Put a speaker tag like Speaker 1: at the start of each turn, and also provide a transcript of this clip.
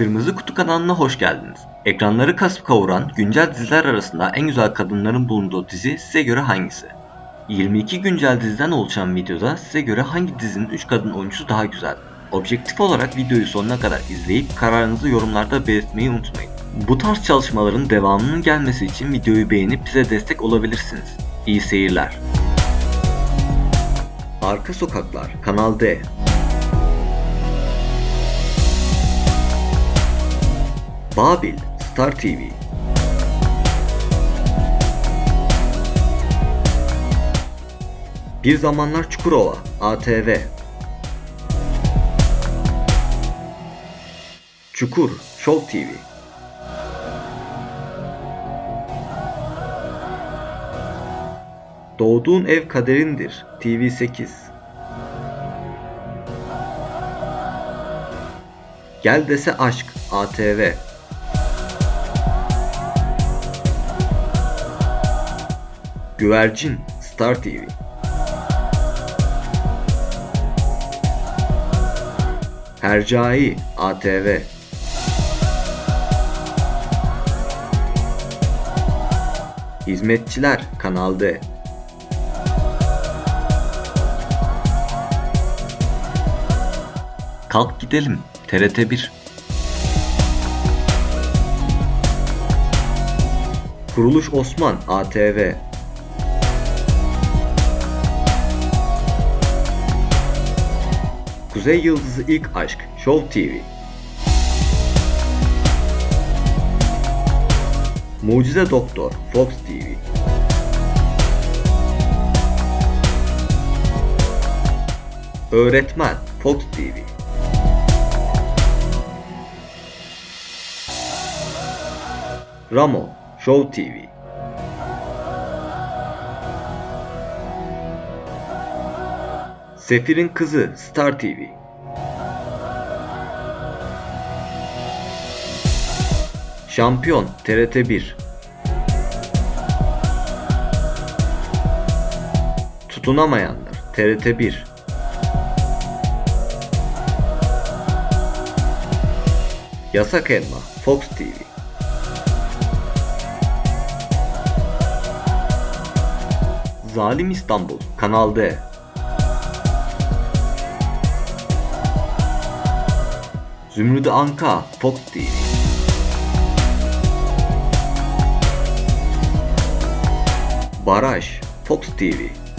Speaker 1: Kırmızı Kutu kanalına hoş geldiniz. Ekranları kasıp kavuran güncel diziler arasında en güzel kadınların bulunduğu dizi size göre hangisi? 22 güncel diziden oluşan videoda size göre hangi dizinin 3 kadın oyuncusu daha güzel? Objektif olarak videoyu sonuna kadar izleyip kararınızı yorumlarda belirtmeyi unutmayın. Bu tarz çalışmaların devamının gelmesi için videoyu beğenip bize destek olabilirsiniz. İyi seyirler. Arka Sokaklar Kanal D Babil Star TV Bir Zamanlar Çukurova ATV Çukur Show TV Doğduğun Ev Kaderindir TV8 Gel Dese Aşk ATV Güvercin Star TV Hercai ATV Hizmetçiler Kanal D. Kalk gidelim TRT1 Kuruluş Osman ATV Kuzey Yıldızı İlk Aşk Show TV Mucize Doktor Fox TV Öğretmen Fox TV Ramo Show TV Sefir'in Kızı Star TV Şampiyon TRT1 Tutunamayanlar TRT1 Yasak Elma Fox TV Zalim İstanbul Kanal D Zümrüdü Anka Fox TV Baraj Fox TV